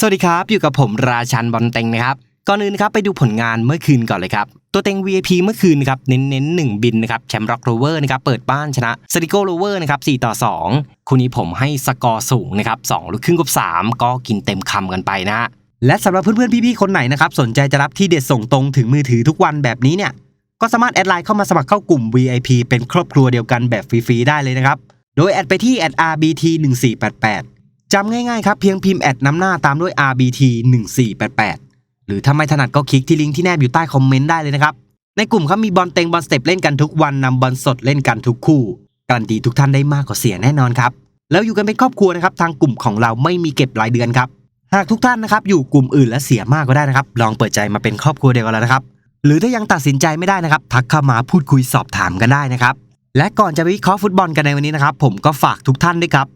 สวัสดีครับ อยู่กับผมราชันบอลเต็งนะครับ ก่อนอื่นนะครับไปดูผลงานเมื่อคืนก่อนเลยครับ ตัวเต็ง VIP เมื่อคืนนะครับเน้นๆหนึ่งบินนะครับแชมป์ร็อกโรเวอร์นะครับเปิดบ้านชนะสติโกโรเวอร์นะครับ4ต่อ 2 คู่นี้ผมให้สกอร์สูงนะครับ2ลูกครึ่งกับ 3 ก็กินเต็มคำกันไปนะฮะและสำหรับเพื่อนๆพี่ๆคนไหนนะครับสนใจจะรับที่เด็ดส่งตรงถึงมือถือทุกวันแบบนี้เนี่ยก็สามารถแอดไลน์เข้ามาสมัครเข้ากลุ่ม VIP เป็นครอบครัวเดียวกันแบบฟรีๆได้เลยนะครับโดยแอดไปที่ @RBT 1488 จำง่ายๆครับเพียงพิมพ์แอดน้ำหน้าตามด้วย RBT 1488หรือถ้าไม่ถนัดก็คลิกที่ลิงก์ที่แนบอยู่ใต้คอมเมนต์ได้เลยนะครับ ในกลุ่มครับมีบอลเต็งบอลสเต็ปเล่นกันทุกวันนำบอลสดเล่นกันทุกคู่ การันตีทุกท่านได้มากกว่าเสียแน่นอนครับ แล้วอยู่กันเป็นครอบครัวนะครับทางกลุ่มของเราไม่มีเก็บรายเดือนครับหากทุกท่านนะครับอยู่กลุ่มอื่นและเสียมากก็ได้นะครับ ลองเปิดใจมาเป็นครอบครัวเดียวกันแล้วนะครับ หรือถ้ายังตัดสินใจไม่ได้นะครับ ทักเข้ามาพูดคุยสอบถามกันได้นะครับ และก่อนจะไปวิเคราะห์ฟุตบอลกันในวันนี้นะครับ ผมก็ฝากทุกท่านด้วยครับ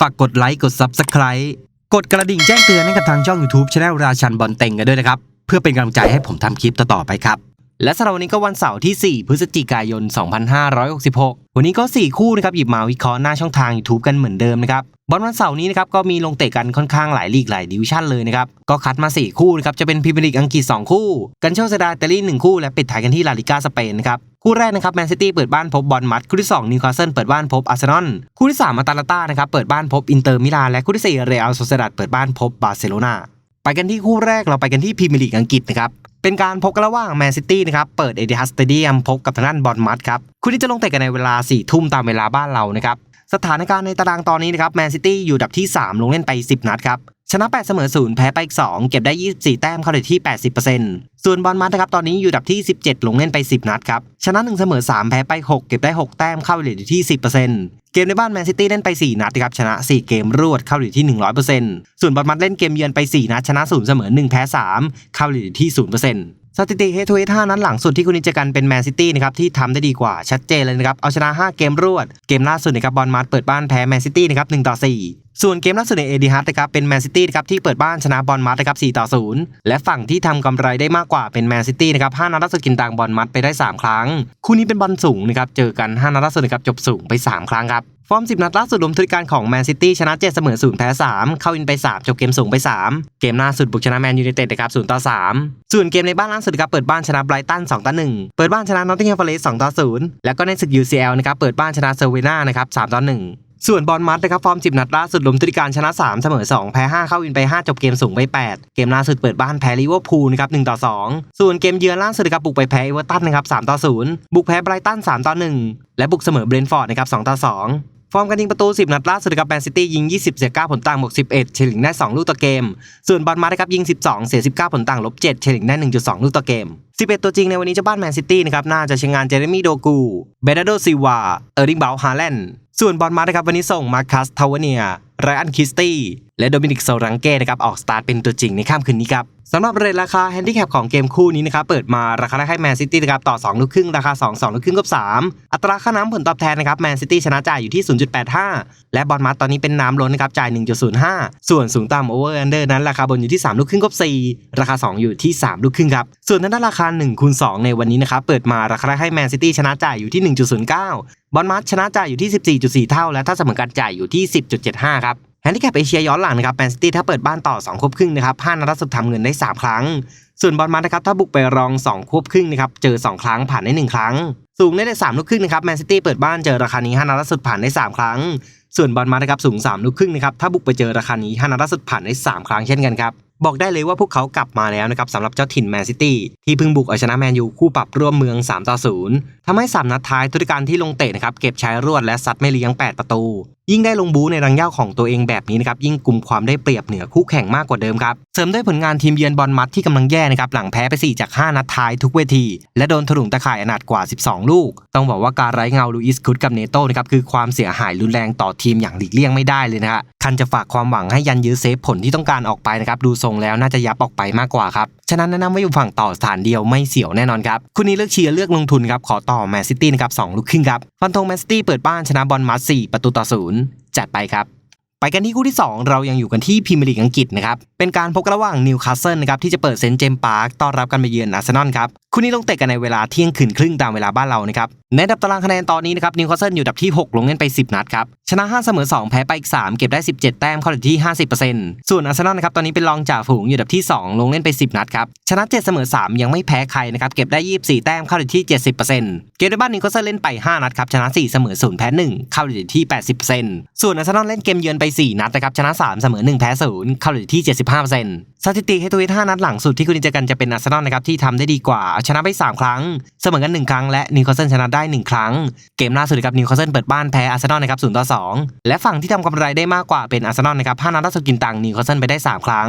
ฝากกดไลค์กด Subscribe กดกระดิ่งแจ้งเตือนให้กับทางช่อง YouTube Channel ราชันบอลเต็งกันด้วยนะครับ เพื่อเป็นกำลังใจให้ผมทำคลิปต่อๆไปครับ และสำหรับวันนี้ก็วันเสาร์ที่ 4 พฤศจิกายน 2566 วันนี้ก็ 4 คู่นะครับ หยิบมาวิเคราะห์หน้าช่องทาง YouTube กันเหมือนเดิมนะครับบอลวันเสาร์นี้นะครับก็มีลงเตะกันค่อนข้างหลายลีกหลายดิวิชั่นเลยนะครับก็คัดมา 4 คู่นะครับจะเป็นพรีเมียร์ลีกอังกฤษ 2 คู่ กันโชเซดาอิตาลี1คู่และปิดท้ายกันที่ลาลิก้าสเปนนะครับ คู่แรกนะครับแมนซิตี้เปิดบ้านพบบอลมัดคู่ที่2นิวคาสเซิลเปิดบ้านพบอาร์เซนอลคู่ที่3มาตาลาต้านะครับเปิดบ้านพบอินเตอร์มิลานและคู่ที่4เรอัลโซเซดัดเปิดบ้านพบบาร์เซโลนาไปกันที่คู่แรกเราไปกันที่พรีเมียร์ลีกอังกฤษนะครับเป็นการพบกันระหว่างแมนซิตี้นะครับ เปิดเอ i ิฮัสสเตเดียมพบกับทางด้านบอลมัดครับ คู่ที่จะลงเตะกันในเวลา4ี่ทุ่มตามเวลาบ้านเรานะครับ สถานการณ์ในตารางตอนนี้นะครับแมนซิตี้อยู่ดับที่ 3 ลงเล่นไป 10 นัดครับ ชนะ 8 เสมอ0แพ้ไปอีก 2 เก็บได้ 24 แต้มเข้าเลยที่ 80%ส่วนบอลมัดนะครับตอนนี้อยู่ดับที่ 17 ลงเล่นไป 10 นัดครับ ชนะ 1 เสมอ3แพ้ไป 6 เก็บได้ 6 แต้มเข้าเลยที่ 10%เกมในบ้านแมนซิตี้เล่นไป 4 นัดนะครับชนะ 4 เกมรวดเข้าอยู่ที่ 100%ส่วนบอลมัดเล่นเกมเยือนไป 4 นัดชนะ0เสมอ1แพ้3เข้าอยู่ที่ 0% สถิติเฮทูเฮ5นัดหลังสุดที่คุณนิจกันเป็นแมนซิตี้นะครับที่ทำได้ดีกว่าชัดเจนเลยนะครับ เอาชนะ 5 เกมรวด เกมล่าสุดนะครับบอลมาร์ตเปิดบ้านแพ้แมนซิตี้นะครับ1ต่อ4 ส่วนเกมล่าสุดในเอดีฮัตนะครับเป็นแมนซิตี้นะครับที่เปิดบ้านชนะบอลมัดนะครับ4ต่อ0และฝั่งที่ทำกำไรได้มากกว่าเป็นแมนซิตี้นะครับ5นัดล่าสุดกินตังบอลมัดไปได้ 3 ครั้ง คู่นี้เป็นบอลสูงนะครับเจอกัน 5 นัดล่าสุดนะครับจบสูงไป 3 ครั้งครับฟอร์ม 10 นัดล่าสุดรวมทุกการของแมนซิตี้ชนะ 7 เสมอ 0 แพ้ 3 เข้าอินไป 3 จบเกมสูงไป 3 เกมล่าสุดบุกชนะแมนยูไนเต็ดนะครับ0ต่อ 3 ส่วนเกมในบ้านล่าสุดครับเปิดบ้านชนะไบรตัน 2 ต่อ 1 เปิดบ้านชนะนอตติงแฮมฟอเรส2ต่อ 0 แล้วก็ในศึก UCL นะครับเปิดบ้านชนะเซอร์เวนานะครับ3ต่อ 1 ส่วนบอลมัดนะครับฟอร์ม10 นัดล่าสุดรวมทุกการชนะ 3 เสมอ 2 แพ้ 5 เข้าวินไป 5 จบเกมสูงไป 8 เกมล่าสุดเปิดบ้านแพ้ลิเวอร์พูลนะครับ1ต่อ 2 ส่วนเกมเยือนล่าสุดนะครับบุกไปแพ้เอเวอร์ตันนะครับ3ต่อ 0 บุกแพ้ไบรตัน3ต่อ 1 และบุกเสมอเบรนท์ฟอร์ดนะครับ2ต่อ 2ฟอร์มการยิงประตู 10 นัดล่าสุดกับแมนซิตี้ยิง 20 เสีย 9 ผลต่างบวก11 เฉลี่ยได้ 2 ลูกต่อเกม ส่วนบอลมานะครับยิง 12 เสีย 19 ผลต่างลบ7เฉลี่ยได้ 1.2 ลูกต่อเกม 11 ตัวจริงในวันนี้เจ้าบ้านแมนซิตี้นะครับ น่าจะใช้งานเจเรมี่โดกู เบรนาโดซิวา เออร์ลิงเบลฮาแลนด์ส่วนบอลมานะครับวันนี้ส่งมาคัสทาวเนียไรอันคิสตี้ และโดมินิกโซรังเก้นะครับออกสตาร์ทเป็นตัวจริงในค่ำคืนนี้ครับสำหรับเรทราคาแฮนดิแคปของเกมคู่นี้นะครับเปิดมาราคาแรกให้แมนซิตี้นะครับต่อ2ลูกครึ่งราคา 2 2ลูกครึ่งกับ 3 อัตราค่าน้ำผลตอบแทนนะครับแมนซิตี้ชนะจ่ายอยู่ที่ 0.85 และบอลมัดตอนนี้เป็นน้ำล้นนะครับจ่าย 1.05 ส่วนสูงต่ำโอเวอร์อันเดอร์นั้นราคาบนอยู่ที่ 3 ลูกครึ่งกับ 4 ราคา 2 อยู่ที่ 3 ลูกครึ่งครับส่วนทางด้านราคา1คูณ2ในวันนี้นะครับเปิดมาราคาแรกให้แมนซิตี้ชนะจ่ายอยู่ที่ 1.09 บอลมัดชนะจ่ายอยู่ที่ 14.4 เท่า และถ้าเสมอการจ่ายอยู่ที่ 10.75 ครับ แฮนดิแคปเอเชียย้อนหลังนะครับแมนซิตี้ถ้าเปิดบ้านต่อ2ควบครึ่งนะครับ5นัดล่าสุดทำเงินได้ 3 ครั้ง ส่วนบอลมานะครับถ้าบุกไปรอง 2 ควบครึ่งนะครับเจอ 2 ครั้งผ่านได้ 1 ครั้ง สูงได้ได้3ลูกครึ่งนะครับแมนซิตี้เปิดบ้านเจอราคานี้5นัดล่าสุดผ่านได้ 3 ครั้ง ส่วนบอลมานะครับสูง3ลูกครึ่งนะครับถ้าบุกไปเจอราคานี้5นัดล่าสุดผ่านได้ 3 ครั้งเช่นกันครับ บอกได้เลยว่าพวกเขากลับมาแล้วนะครับสำหรับเจ้าถิ่นแมนซิตี้ที่เพิ่งบุกเอาชนะแมนยูคู่ปรับร่วมเมือง 3 ต่อ 0ทำให้ 3 นัดท้ายทุกการที่ลงเตะนะครับเก็บใช้รวดและซัดไม่เลี้ยง 8 ประตู ยิ่งได้ลงบูในรังย่าของตัวเองแบบนี้นะครับยิ่งกลุ่มความได้เปรียบเหนือคู่แข่งมากกว่าเดิมครับเสริมด้วยผลงานทีมเยือนบอลมัดที่กำลังแย่นะครับหลังแพ้ไป 4 จาก 5 นัดท้ายทุกเวที และโดนถลุงตะข่ายอนาถกว่า 12 ลูก ต้องบอกว่าการไร้เงาลูอิสคุดกับเนโต้นะครับคือความเสียหายรุนแรงต่อทีมอย่างหลีกเลี่ยงไม่ได้เลยนะฮะคันจะฝากความหวังให้ยันยื้อเซฟผลที่ต้องการออกไปนะครับดูทรงแล้วน่าจะยับออกไปมากกว่าครับฉะนั้นแนะนำว่าอยู่ฝั่งต่อสถานเดียวไม่เสียวแน่นอนครับคุณนี้เลือกเชียร์เลือกลงทุนครับขอต่อแมนซิตี้นะครับ2ลูกครึ่งครับฟันธงแมนซิตี้เปิดบ้านชนะบอลมัด4ประตูต่อศูนย์จัดไปครับ ไปกันที่คู่ที่ 2 เรายังอยู่กันที่พรีเมียร์ลีกอังกฤษนะครับ เป็นการพบกันระหว่างนิวคาสเซิลนะครับที่จะเปิดเซนต์เจมส์พาร์คต้อนรับกันไปเยือนอาร์เซนอลครับ คู่นี้ลงเตะกันในเวลาเที่ยงคืนครึ่งตามเวลาบ้านเรานะครับ ในดับตารางคะแนนตอนนี้นะครับนิวคาสเซิลอยู่ดับที่ 6 ลงเล่นไป 10 นัดครับ ชนะ 5 เสมอ 2 แพ้ไปอีก 3 เก็บได้ 17 แต้มเข้าอยู่ที่ 50%ส่วนอาร์เซนอลนะครับตอนนี้เป็นรองจ่าฝูงอยู่ดับที่ 2 ลงเล่นไป 10 นัดครับ ชนะ 7 เสมอ 3 ยังไม่แพ้ใครนะครับเก็บได้ 24 แต้มเข้าอยู่ที่ 70%เกมในบ้านนิวคาสเซิลเล่นไป 5 นัดครับชนะ 4 เสมอ 0 แพ้ 1 เข้าอยู่ที่ 80%ส่วนอาร์เซนอลเล่นเกมเยือนไป 4 นัดนะครับชนะ 3 เสมอ 1 แพ้ 0 เข้าอยู่ที่ 75%สถิติให้ตัวท5นัดหลังสุดที่คุณจอกันจะเป็นอาร์เซนอลนะครับที่ทำได้ดีกว่าเอาชนะไป 3 ครั้ง เสมอกัน 1 ครั้งและนิวคาสเซิลชนะไได้1ครั้ง เกมล่าสุดกับนิวคาสเซิลเปิดบ้านแพ้อาร์เซนอลนะครับ0ต่อ2และฝั่งที่ทำกำไรได้มากกว่าเป็นอาร์เซนอลนะครับ5นัดล่าสุดกินตังนิวคาสเซิลไปได้ 3 ครั้ง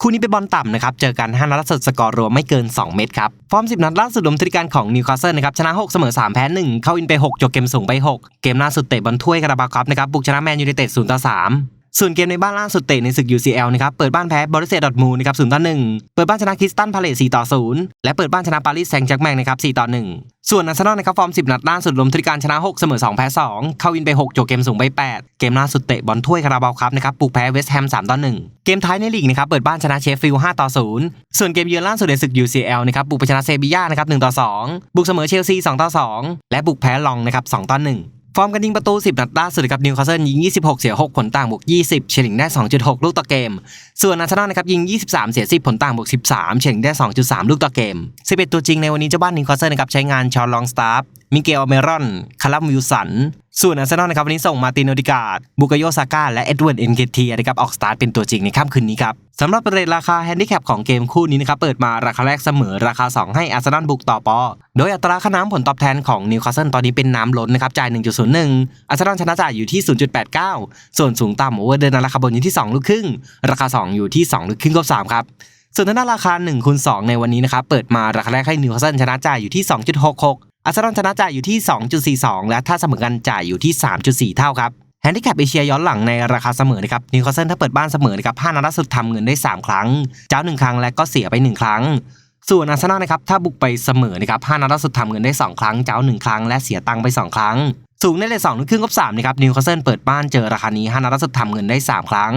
คู่นี้เป็นบอลต่ำนะครับเจอกัน5นัดล่าสุดสกอร์รวมไม่เกิน 2 เม็ดครับฟอร์ม10 นัดล่าสุดรวมทริการของนิวคาสเซิลนะครับชนะ 6 เสมอ 3 แพ้ 1 เข้าอินไป 6จบเกมสูงไป 6 เกมล่าสุดเตะบอลถ้วยคาราบาคับนะครับบุกชนะแมนยูไนเต็ด0ต่อ3 ส่วนเกมในบ้านล่าสุดเตะในศึก UCL นะครับ เปิดบ้านแพ้บริเซียดอทมูนะครับ0ต่อ1เปิดบ้านชนะคริสตันพาเลต4ต่อ0และเปิดบ้านชนะปารีสแซงต์แจ็คแมงนะครับ4ต่อ1ส่วนอาร์เซนอลนะครับฟอร์ม 10 นัดล่าสุดรวมทริการชนะ 6 เสมอ 2 แพ้ 2 เข้าอินไป6จบเกมสูงไป 8 เกมล่าสุดเตะบอลถ้วยคาราบาวครับนะครับบุกแพ้เวสต์แฮม 3 ต่อ 1 เกมท้ายในลีกนะครับเปิดบ้านชนะเชฟฟิลด์ 5 ต่อ 0 ส่วนเกมเยือนล่าสุดในศึก UCL นะครับบุกไปชนะเซบีย่านะครับ 1 ต่อ 2 บุกเสมอเชลซี 2 ต่อ 2 และบุกแพ้ลองนะครับ 2 ต่อ 1 ฟอร์มการยิงประตู 10 นัดล่าสุดกับนิวคาสเซิลยิง 26 เสีย 6 ผลต่างบวก 20 เฉลี่ยได้ 2.6 ลูกต่อเกม ส่วนอาร์เซนอลนะครับยิง 23 เสีย 10 ผลต่างบวก 13 เฉลี่ยได้ 2.3 ลูกต่อเกม 11 ตัวจริงในวันนี้เจ้าบ้านนิวคาสเซิลนะครับใช้งานชอนลองสตาร์ฟมิเกลเมรอน คารัมวิลสัน ส่วนอาร์เซนอลนะครับวันนี้ส่งมาตินโอดิกาดบุกโยซาก้าและเอ็ดเวิร์ดเอ็นเกตีนะครับออกสตาร์ทเป็นตัวจริงในค่ำคืนนี้ครับสำหรับประเด็นราคาแฮนดิแคปของเกมคู่นี้นะครับเปิดมาราคาแรกเสมอราคา 2 ให้อาร์เซนอลบุกต่อปอ โดยอัตราค่าน้ำผลตอบแทนของนิวคาสเซิลตอนนี้เป็นน้ำล้นนะครับจ่าย 1.01 อาร์เซนอลชนะจ่ายอยู่ที่ 0.89 ส่วนสูงต่ำโอเวอร์เดินราคาบนอยู่ที่ 2 ลูกครึ่ง ราคา 2 อยู่ที่ 2 ลูกครึ่งกับ3ครับส่วนทางด้านราคา1คูณ2ในวันนี้นะครับเปิดมาราคาแรกให้นิวคาสเซิลชนะจ่ายอยู่ที่ 2.66 อาร์เซนอลชนะจ่ายอยู่ที่ 2.42 และถ้าเสมอกันจ่ายอยู่ที่ 3.4 เท่าครับแฮนดิแคปเอเชียย้อนหลังในราคาเสมอนะครับนิวคาสเซิลถ้าเปิดบ้านเสมอนะครับ5นัดล่าสุดทำเงินได้ 3 ครั้ง เจ้า 1 ครั้งและก็เสียไป 1 ครั้ง ส่วนอาร์เซนอลนะครับถ้าบุกไปเสมอนะครับ5นัดล่าสุดทำเงินได้ 2 ครั้ง เจ้า 1 ครั้งและเสียตังค์ไป 2 ครั้ง สูงได้เลย2ลูกครึ่งกับ3นะครับนิวคาสเซิลเปิดบ้านเจอราคานี้5นัดล่าสุดทำเงินได้ 3 ครั้ง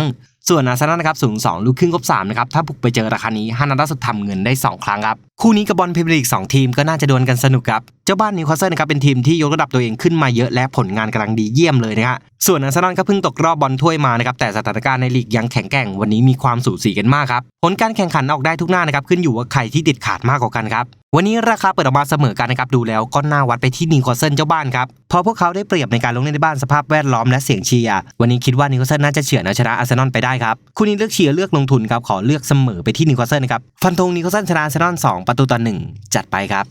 ส่วนอาร์เซนอลนะครับสูง2ลูกครึ่งกับ3นะครับถ้าบุกไปเจอราคานี้5นัดล่าสุดทำเงินได้ 2 ครั้งครับ คู่นี้กับบอลพรีเมียร์ลีก2ทีมก็น่าจะดวลกันสนุกครับ เจ้าบ้านนิวคาสเซิลนะครับเป็นทีมที่ยกระดับตัวเองขึ้นมาเยอะและผลงานกำลังดีเยี่ยมเลยนะฮะส่วนอาร์เซนอลก็เพิ่งตกรอบบอลถ้วยมานะครับแต่สถานการณ์ในลีกยังแข็งแกร่งวันนี้มีความสูสีกันมากครับผลการแข่งขันออกได้ทุกหน้านะครับขึ้นอยู่ว่าใครที่เด็ดขาดมากกว่ากันครับวันนี้ราคาเปิดออกมาเสมอกันนะครับดูแล้วก็น่าวัดไปที่นิวคาสเซิลเจ้าบ้านครับเพราะพวกเขาได้เปรียบในการลงเล่นในบ้านสภาพแวดล้อมและเสียงเชียร์วันนี้คิดว่านิวคาสเซิลน่าจะเฉือนเอาชนะอาร์เซนอลไปได้ครับคู่นี้เลือกเชียร์เลือกลงทุนครับขอเลือกเสมอไปที่นิวคาสเซิลนะครับฟันธงนิวคาสเซิลชนะอาร์เซนอล2ประตูต่อหนึ่งจัดไปครับ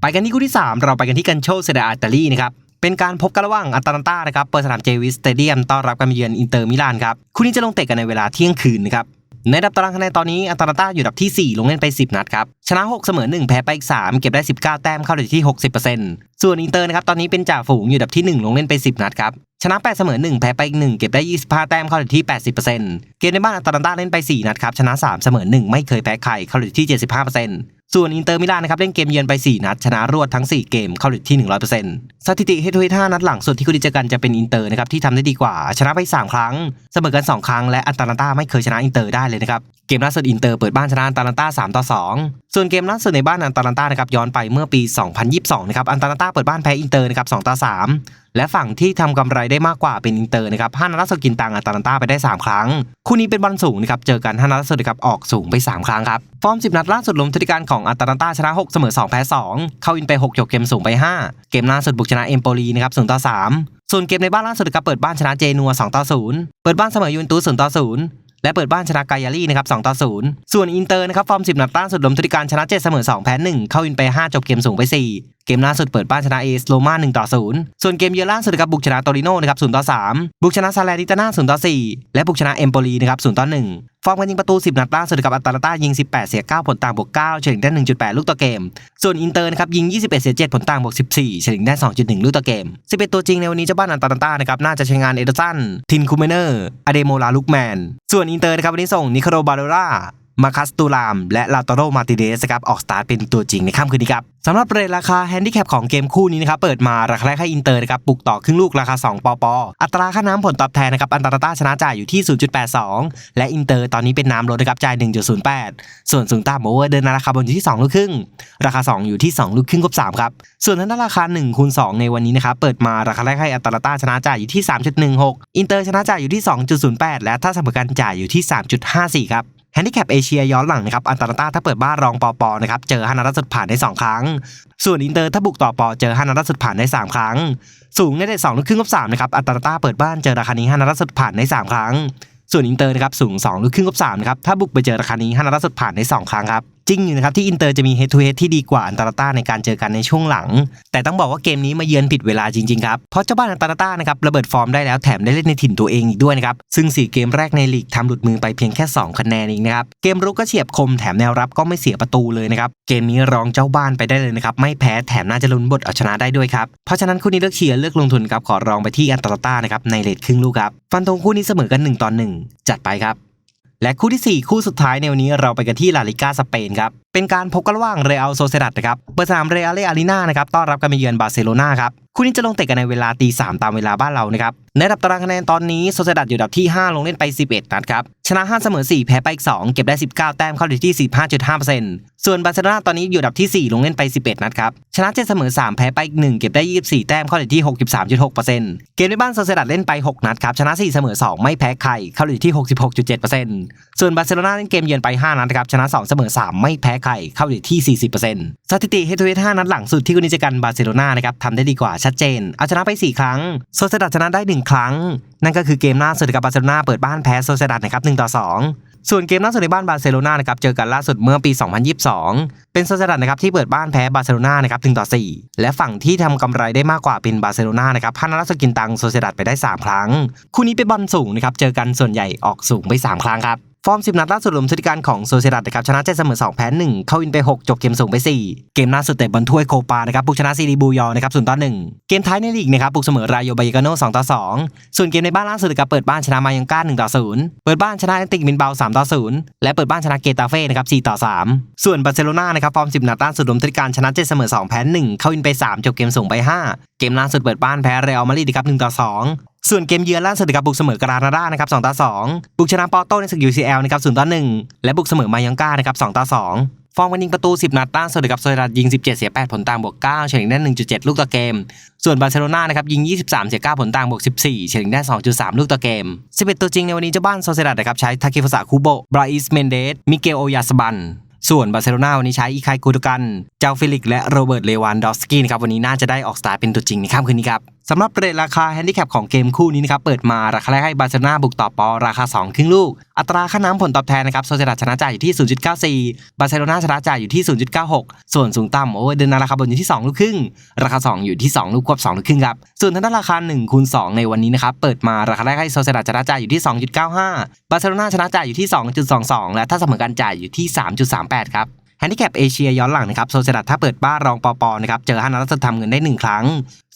ไปกันที่คู่ที่ 3 เราไปกันที่กันโชเซเดอาอิตาลีนะครับเป็นการพบกันระหว่างอัตแลนตานะครับเปิดสนามเจวิสสเตเดียมต้อนรับการเยือนอินเตอร์มิลานครับคู่นี้จะลงเตะกันในเวลาเที่ยงคืนนะครับในอันดับตารางคะแนนตอนนี้อัตแลนตาอยู่อันดับที่ 4 ลงเล่นไป 10 นัดครับ ชนะ 6 เสมอ 1 แพ้ไปอีก 3 เก็บได้ 19 แต้มเข้าอยู่ที่ 60% ส่วนอินเตอร์นะครับตอนนี้เป็นจ่าฝูงอยู่ดับที่ 1 ลงเล่นไป 10 นัดครับชนะ8เสมอ1แพ้ไปอีก1เก็บได้ 25 แต้มเข้าที่ 80%เกมในบ้านอัตแลนตาเล่นไป 4 นัดครับชนะ 3 เสมอ 1 ไม่เคยแพ้ใครเข้าที่ 75%ส่วนอินเตอร์มิลานนะครับเล่นเกมเยือนไป 4 นัด ชนะรวดทั้ง 4 เกมเข้าที่ 100%สถิติเฮทูเฮด5นัดหลังสุดที่คุณดีเจอกันจะเป็นอินเตอร์นะครับที่ทำได้ดีกว่าชนะไป 3 ครั้ง เสมอกัน 2 ครั้งและอัตแลนตาไม่เคยชนะอินเตอร์ได้เลยนะครับ เกมล่าสุดอินเตอร์เปิดบ้านชนะอันตแลนตา3ต่อ2 ส่วนเกมล่าสุดในบ้านอันตแลนตานะครับย้อนไปเมื่อปี 2022 นะครับอันตแลนตาเปิดบ้านแพ้อินเตอร์นะครับ2ต่อ3 และฝั่งที่ทำกำไรได้มากกว่าเป็นอินเตอร์นะครับ5นัดล่าสุดกินตังอันตแลนตาไปได้ 3 ครั้ง คู่นี้เป็นบอลสูงนะครับเจอกัน5นัดล่าสุดนะครับออกสูงไป 3 ครั้งครับฟอร์ม10 นัดล่าสุดลมทติการของอันตแลนตาชนะ6เสมอ2แพ้2 เข้าอินไป6จบเกมสูงไป 5 เกมล่าสุดบุกชนะเอมโปลีนะครับ0ต่อ3ส่วนเกมในบ้านล่าสุดครับเปิดบ้านชนะเจนัว2ต่อ0เปิดบ้านเสมอยูนตุส0ต่อ0 และเปิดบ้านชนะกายารี่นะครับ2ต่อ0ส่วนอินเตอร์นะครับฟอร์ม10นัดล่าสุดลมทติการชนะ7เสมอ2แพ้1เข้าอินไป 5 จบเกมสูงไป 4 เกมล่าสุดเปิดบ้านชนะเอสโลมา1ต่อ0ส่วนเกมเยือนล่าสุดนะครับบุกชนะโตริโน่นะครับ0ต่อ3บุกชนะซาเลริตาน่า0ต่อ4และบุกชนะเอมโปลีนะครับ0ต่อ1ฟอร์มการยิงประตู 10 นัดล่าสุดกับอัตแลนตายิง 18 เสีย 9 ผลต่างบวก 9 เฉลี่ยได้ 1.8 ลูกต่อเกม ส่วนอินเตอร์นะครับยิง 21 เสีย 7 ผลต่างบวก 14 เฉลี่ยได้ 2.1 ลูกต่อเกม 11 ตัวจริงในวันนี้เจ้าบ้านอัตแลนตานะครับน่าจะใช้งานเอเดอร์สันทินคูเมเนอร์อเดโมลาลุกแมน ส่วนอินเตอร์นะครับวันนี้ส่งนิโคโรบาโลรา มาคัสตูราม และลาตโรมาติเดสครับออกสตาร์ทเป็นตัวจริงในค่ำคืนนี้ครับสำหรับเรทราคาแฮนดิแคปของเกมคู่นี้นะครับเปิดมาราคาแรกให้อินเตอร์นะครับปลุกต่อครึ่งลูกราคา 2 ปอปออัตราค่าน้ำผลตอบแทนนะครับอันตาตาชนะจ่ายอยู่ที่ 0.82 และอินเตอร์ตอนนี้เป็นน้ำลดนะครับจ่าย 1.08 ส่วนสูงต่ำโอเวอร์เดินราคาบนอยู่ที่ 2 ลูกครึ่ง ราคา 2 อยู่ที่ 2 ลูกครึ่งกบ3ครับส่วนทางด้านราคา1คูณ2ในวันนี้นะครับเปิดมาราคาแรกให้อัตราตาชนะจ่ายอยู่ที่ 3.16 อินเตอร์ชนะจ่ายอยู่ที่ 2.08 และถ้าเสมอกันจ่ายอยู่ที่ 3.54 ครับ แฮนดิแคปเอเชียย้อนหลังนะครับอันตราตาถ้าเปิดบ้านรองปอปอนะครับเจอฮันนัดล่าสุดผ่านได้ 2 ครั้ง ส่วนอินเตอร์ถ้าบุกต่อปอเจอฮันนัดล่าสุดผ่านได้ 3 ครั้ง สูงในเด็ด2ลูกครึ่งกับสามนะครับอันตราตาเปิดบ้านเจอราคานี้ฮันนัดล่าสุดผ่านได้ 3 ครั้ง ส่วนอินเตอร์นะครับสูง2ลูกครึ่งกับ3นะครับถ้าบุกไปเจอราคานี้ฮันนัดล่าสุดผ่านได้ 2 ครั้งครับ จริงอยู่นะครับที่อินเตอร์จะมี head to head ที่ดีกว่าอันตราต้าในการเจอกันในช่วงหลัง แต่ต้องบอกว่าเกมนี้มาเยือนผิดเวลาจริงๆครับเพราะเจ้าบ้านอันตราต้านะครับระเบิดฟอร์มได้แล้วแถมได้เล่นในถิ่นตัวเองอีกด้วยนะครับซึ่ง 4 เกมแรกในลีกทำหลุดมือไปเพียงแค่ 2 คะแนนเองนะครับเกมรุกก็เฉียบคมแถมแนวรับก็ไม่เสียประตูเลยนะครับเกมนี้รองเจ้าบ้านไปได้เลยนะครับไม่แพ้แถมน่าจะลุ้นบทเอาชนะได้ด้วยครับเพราะฉะนั้นคู่นี้เลือกเชียร์เลือกลงทุนครับขอรองไปที่อันตราต้านะครับในเลทครึ่งลูกครับฟันธงคู่นี้เสมอกัน1ต่อ1จัดไปครับ และคู่ทีสี่ 4 คู่สุดท้ายในวันนี้เราไปกันที่ลาลิก้าสเปนครับเป็นการพบกันระหว่างเรอัลโซเซดัดนะครับเปิดสนามเรอัลเลอารีนานะครับต้อนรับการมาเยือนบาร์เซโลนาครับคู่นี้จะลงเตะกันในเวลาตีสามตามเวลาบ้านเรานะครับในอันดับตารางคะแนนตอนนี้โซเซดัดอยู่อันดับที่ 5 ลงเล่นไป 11 นัดครับชนะ5เสมอ 4 แพ้ไปอีก 2 เก็บได้ 19 แต้มเข้าอยู่ที่45.5%ส่วนบาร์เซโลนาตอนนี้อยู่อันดับที่ 4 ลงเล่นไป 11 นัดครับชนะ7เสมอ 3 แพ้ไปอีก 1 เก็บได้ 24 แต้มเข้าอยู่ที่ 63.6%เกมในบ้านโซเซดัดเล่นไป 6 นัดครับชนะ4เสมอ 2 ไม่แพ้ใครเข้าอยู่ที่ 66.7%ส่วนบาร์เซโลนาเล่นเกมเยือนไป 5 นัดครับชนะ2เสมอ 3 ไม่แพ้ใครเข้าอยู่ที่ 40%สถิติเฮทูเฮ5นัดหลังสุดที่คู่นี้เจกันบาร์เซโลนานะครับทำได้ดีกว่าชัดเจน เอาชนะไป 4 ครั้ง โซเซดัดชนะได้ 1 ครั้ง นั่นก็คือเกมล่าสุดกับบาร์เซโลนาเปิดบ้านแพ้โซเซดัดนะครับ1ต่อ 2ส่วนเกมล่าสุดในบ้านบาร์เซโลนานะครับเจอกันล่าสุดเมื่อปี 2022 เป็นโซเซดัดนะครับที่เปิดบ้านแพ้บาร์เซโลนานะครับ1ต่อ 4 และฝั่งที่ทำกำไรได้มากกว่าเป็นบาร์เซโลนานะครับพานาลัสกินตังโซเซดัดไปได้ 3 ครั้ง คู่นี้เป็นบอลสูงนะครับเจอกันส่วนใหญ่ออกสูงไป 3 ครั้งครับ ฟอร์ม 10 นัดล่าสุดรวมสถิติการของโซเซดัดนะครับชนะ7เสมอ2แพ้1 เข้าอินไป 6 จบเกมสูงไป 4 เกมล่าสุดเตะบอลถ้วยโคปานะครับบุกชนะซีรีบูยอนะครับ0ต่อ1เกมท้ายในลีกนะครับบุกเสมอรายโยบายกาโน2ต่อ2ส่วนเกมในบ้านล่าสุดนะครับเปิดบ้านชนะมายังก้า1ต่อ0เปิดบ้านชนะแอนติกมินเบา3ต่อ0และเปิดบ้านชนะเกตาเฟ่นะครับ4ต่อ3ส่วนบาร์เซโลนานะครับฟอร์ม 10 นัดล่าสุดรวมสถิติการชนะ7เสมอ2แพ้1เข้าอินไป 3 จบเกมสูงไป 5 เกมล่าสุดเปิดบ้านแพ้เรอัลมาดริดนะครับ1ต่อ2 ส่วนเกมเยือนล่าสุดกับบุกเสมอกรานาดานะครับ2ต่อ2บุกชนะปอโต้ในศึก UCL นะครับ0ต่อ1และบุกเสมอมายองกานะครับ2ต่อ2ฟอร์มการยิงประตู 10 นัดล่านสุดกับโซเดรัดยิง 17 เสีย 8 ผลต่างบวก 9 เฉลี่ยได้ 1.7 ลูกต่อเกม ส่วนบาร์เซโลนานะครับยิง 23 เสีย 9 ผลต่างบวก 14 เฉลี่ยได้ 2.3 ลูกต่อเกม 11 ตัวจริงในวันนี้เจ้าบ้านโซเซดัดนะครับใช้ทาเคฟุสะคูโบบราอิสเมนเดส มิเกลโอยาสบัน ส่วนบาร์เซโลนาวันนี้ใช้อีคายกูตุกัน เจ้าฟิลิก และโรเบิร์ต เลวานดอฟสกี้นะครับวันนี้น่าจะได้ออกสตาร์เป็นตัวจริงในค่ำคืนนี้ครับ สำหรับเรทราคาแฮนดิแคปของเกมคู่นี้นะครับเปิดมาราคาแรกให้บาร์เซโลนาบุกต่อปอราคา 2 ครึ่งลูก อัตราค่าน้ำผลตอบแทนนะครับโซเซดัชนะจ่ายอยู่ที่ 0.94 บาร์เซโลนาชนะจ่ายอยู่ที่ 0.96 ส่วนสูงต่ำโอเวอร์เดินราคาบนอยู่ที่ 2 ลูกครึ่ง ราคา 2 อยู่ที่ 2 ลูกควบ2ลูกครึ่งครับส่วนทางด้านราคา1คูณ2ในวันนี้นะครับเปิดมาราคาแรกให้โซเซดัชนะจ่ายอยู่ที่ 2.95 บาร์เซโลนาชนะจ่ายอยู่ที่ 2.22 และถ้าเสมอกันจ่ายอยู่ที่ 3.38 ครับ แฮนดิแคปเอเชียย้อนหลังนะครับโซเซดัตถ้าเปิดบ้านรองปอปอนะครับเจอฮันนัทสุดทำเงินได้ 1 ครั้ง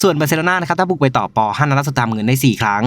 ส่วนบาร์เซโลนานะครับถ้าบุกไปต่อปอฮันนัทสุดทำเงินได้ 4 ครั้ง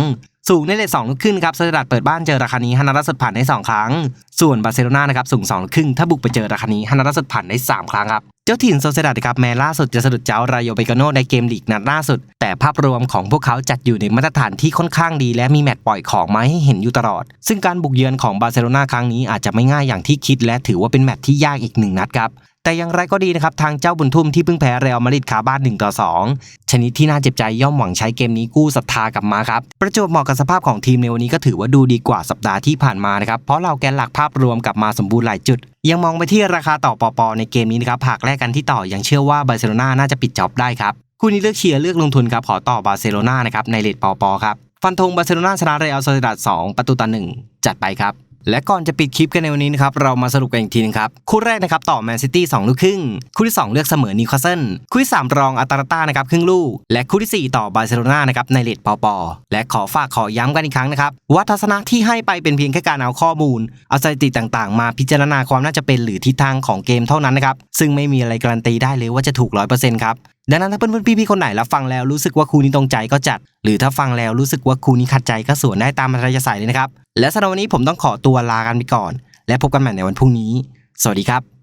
สูงในเลทสองลูกครึ่งครับโซเซดัดเปิดบ้านเจอราคานี้ฮันนัสดผ่านได้ 2 ครั้ง ส่วนบาร์เซโลนานะครับสูง2ลูกครึ่งถ้าบุกไปเจอราคานี้ฮันนัสดผ่านได้ 3 ครั้งครับเจ้าถิ่นโซเซดัดครับแม้ล่าสุดจะสะดุดเจ้ารายโยเบกาโนในเกมลีกนัดล่าสุด แต่ภาพรวมของพวกเขาจัดอยู่ในมาตรฐานที่ค่อนข้างดี และมีแมตช์ปล่อยของมาให้เห็นอยู่ตลอด ซึ่งการบุกเยือนของบาร์เซโลนาครั้งนี้อาจจะไม่ง่ายอย่างที่คิด และถือว่าเป็นแมตช์ที่ยากอีกหนึ่งนัดครับ แต่อย่างไรก็ดีนะครับ ทางเจ้าบุญทุ่มที่เพิ่งแพ้เรอัลมาดริดคาบ้าน1ต่อ2ชนิดที่น่าเจ็บใจย่อมหวังใช้เกมนี้กู้ศรัทธากลับมาครับ ประจวบเหมาะกับสภาพของทีมในวันนี้ก็ถือว่าดูดีกว่าสัปดาห์ที่ผ่านมานะครับ เพราะเราแกนหลักภาพรวมกลับมาสมบูรณ์หลายจุด ยังมองไปที่ราคาต่อปอปอในเกมนี้นะครับหากแลกกันที่ต่อยังเชื่อว่าบาร์เซโลนาน่าจะปิดจ็อบได้ครับคู่นี้เลือกเชียร์เลือกลงทุนครับขอต่อบาร์เซโลนานะครับในเลทปอปอครับฟันธงบาร์เซโลนาชนะเรอัลโซเซดัด2ประตูต่อ1จัดไปครับ และก่อนจะปิดคลิปกันในวันนี้นะครับเรามาสรุปกันอีกทีนึงครับคู่แรกนะครับต่อแมนซิตี้2ลูกครึ่งคู่ที่ 2 เลือกเสมอนิวคาสเซิลคู่ที่ 3 รองอัตาลาต้านะครับครึ่งลูก และคู่ที่ 4 ต่อบาร์เซโลนานะครับในเลดปอปอและขอฝากขอย้ำกันอีกครั้งนะครับว่าทัศนะที่ให้ไปเป็นเพียงแค่การเอาข้อมูล เอาสถิติต่างๆ มาพิจารณาความน่าจะเป็นหรือทิศทางของเกมเท่านั้นนะครับซึ่งไม่มีอะไรการันตีได้เลยว่าจะถูกร้อยเปอร์เซ็นต์ครับดังนั้นถ้าเพื่อนๆพี่ๆคนไหนรับฟังแล้วรู้สึกว่าครูนี้ตรงใจก็จัด หรือถ้าฟังแล้วรู้สึกว่าครูนี้ขัดใจก็สวนได้ตามอัธยาศัยเลยนะครับ และสำหรับวันนี้ผมต้องขอตัวลากันไปก่อน และพบกันใหม่ในวันพรุ่งนี้ สวัสดีครับ